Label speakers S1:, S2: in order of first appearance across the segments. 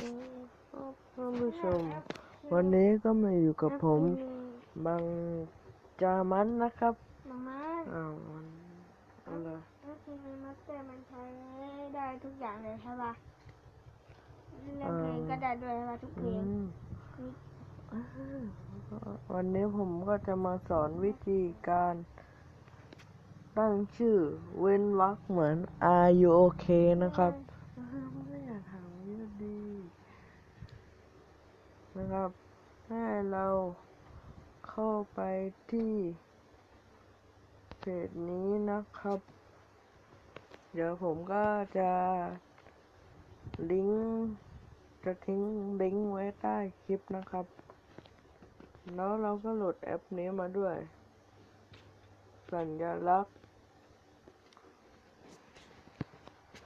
S1: ท่านผู้ชม วันนี้ก็มาอยู่กับผมบางจามันนะครับ
S2: มาม่า
S1: อ้าวมันอะไร
S2: ก็คือในมัสเตอร์มันใช้ได้ทุกอย่างเลยใช่ปะเล่นเพลงก็ได้ด้วยใช่ปะทุกเพล
S1: อื
S2: ง
S1: ม
S2: มี
S1: วันนี้ผมก็จะมาสอนวิธีการตั้งชื่อเว้นวรรคเหมือน Are you okay นะครับไม่อยากถามเยอะดี นะครับ ให้ เราเข้าไปที่เพจนี้นะครับ เดี๋ยวผมก็จะลิงก์จะทิ้งลิงก์ไว้ใต้คลิปนะครับ แล้วเราก็โหลดแอปนี้มาด้วย สัญลักษณ์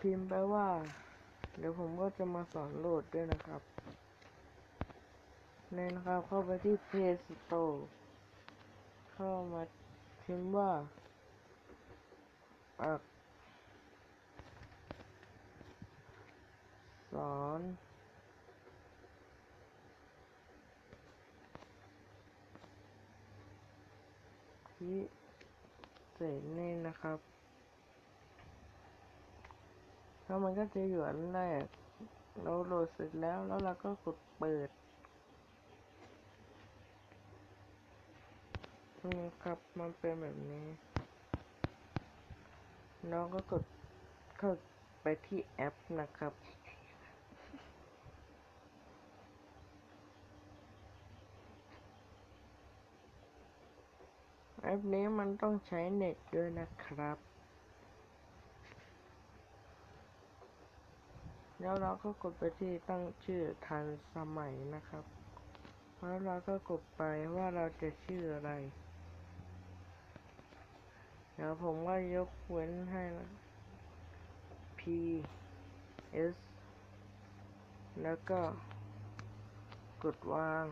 S1: พิมพ์ไปว่า เดี๋ยวผมก็จะมาสอนโหลดด้วยนะครับ นี่นะครับ เข้าไปที่ Play Store เข้ามาพิมพ์ว่าอักษรพิเศษนี่นะครับ แล้วมันก็จะอยู่อันแรกเราโหลดเสร็จแล้วแล้วเราก็กดเปิด นี่ครับ มันเป็นแบบนี้ น้องก็กดเข้าไปที่แอปนะครับ แอปนี้มันต้องใช้เน็ตด้วยนะครับแล้วเราก็กดไปที่ตั้งชื่อทันสมัยนะครับ แล้วเราก็กดไปว่าเราจะชื่ออะไร เดี๋ยวผมก็ยกเว้นให้นะ P S แล้วก็ กดวาง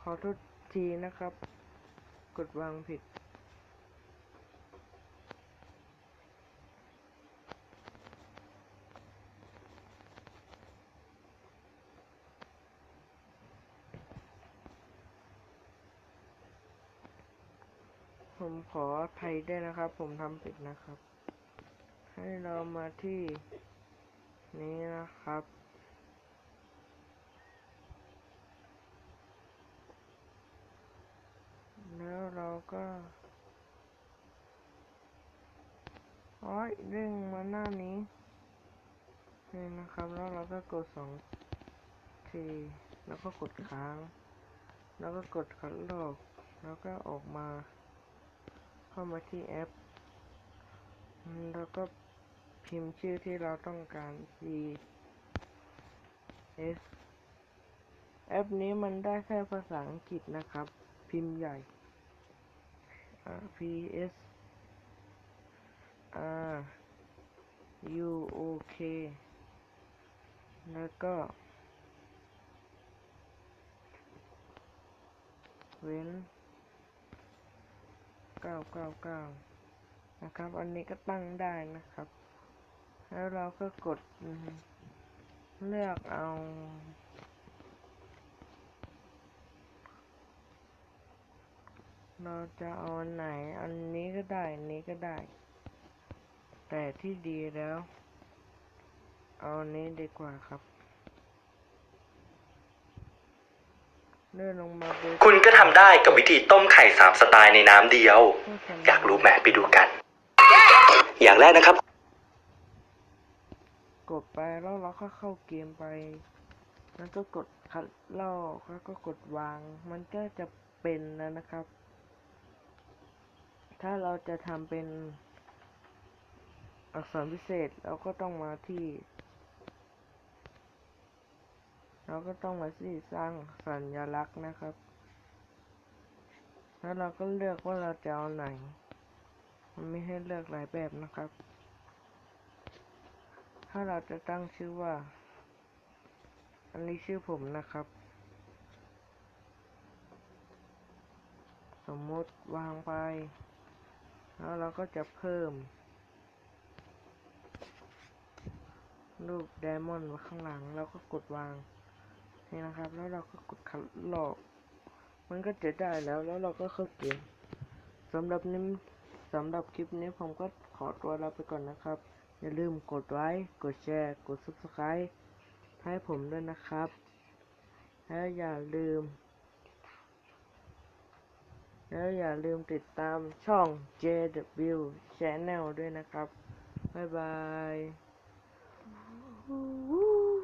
S1: ขอโทษทีนะครับ กดวางผิด ผมขออภัยด้นะครับ ผมทำผิดนะครับ ให้เรามาที่นี้นะครับ แล้วเราก็อ้ยเด้งมาหน้านี้นี่นะครับ แล้วเราก็กดสองที แล้วก็กดค้าง แล้วก็กดคัดลอก แล้วก็ออกมา เข้ามาที่แอป แล้วก็พิมพ์ชื่อที่เราต้องการ P S แอปนี้มันได้แค่ภาษาอังกฤษนะครับ พิมพ์ใหญ่ P S R U O K แล้วก็ เว้น เก้าเก้าเก้านะครับ อันนี้ก็ตั้งได้นะครับ แล้วเราก็กดเลือกเอาเราจะเอาอันไหน อันนี้ก็ได้ อันนี้ก็ได้ แต่ที่ดีแล้ว เอาอันนี้ดีกว่าครับ เลื่อนลงมาดู
S3: คุณก็ทำได้กับวิธีต้มไข่สามสไตล์ในน้ำเดียว อยากรู้ไหมไปดูกัน อย่างแรกนะครับ
S1: กดไปแล้วเราก็เข้าเกมไป แล้วก็กดคัดลอกแล้วก็กดวาง มันก็จะเป็นแล้วนะครับ ถ้าเราจะทำเป็นอักษรพิเศษเราก็ต้องมาที่ เราก็ต้องมาที่สร้างสัญลักษณ์นะครับ แล้วเราก็เลือกว่าเราจะเอาไหน มันไม่ให้เลือกหลายแบบนะครับ ถ้าเราจะตั้งชื่อว่า อันนี้ชื่อผมนะครับ สมมติวางไป แล้วเราก็จะเพิ่ม รูปไดมอนด์ไว้ข้างหลัง แล้วก็กดวาง นี่นะครับ แล้วเราก็กดคัดลอก มันก็จะได้แล้ว แล้วเราก็เข้าเกมสำหรับนี้สำหรับคลิปนี้ผมก็ขอตัวลาไปก่อนนะครับ อย่าลืมกดไลค์ กดแชร์ กด subscribe ให้ผมด้วยนะครับ แล้วอย่าลืม แล้วอย่าลืมติดตามช่อง JW Channel ด้วยนะครับ บ๊ายบาย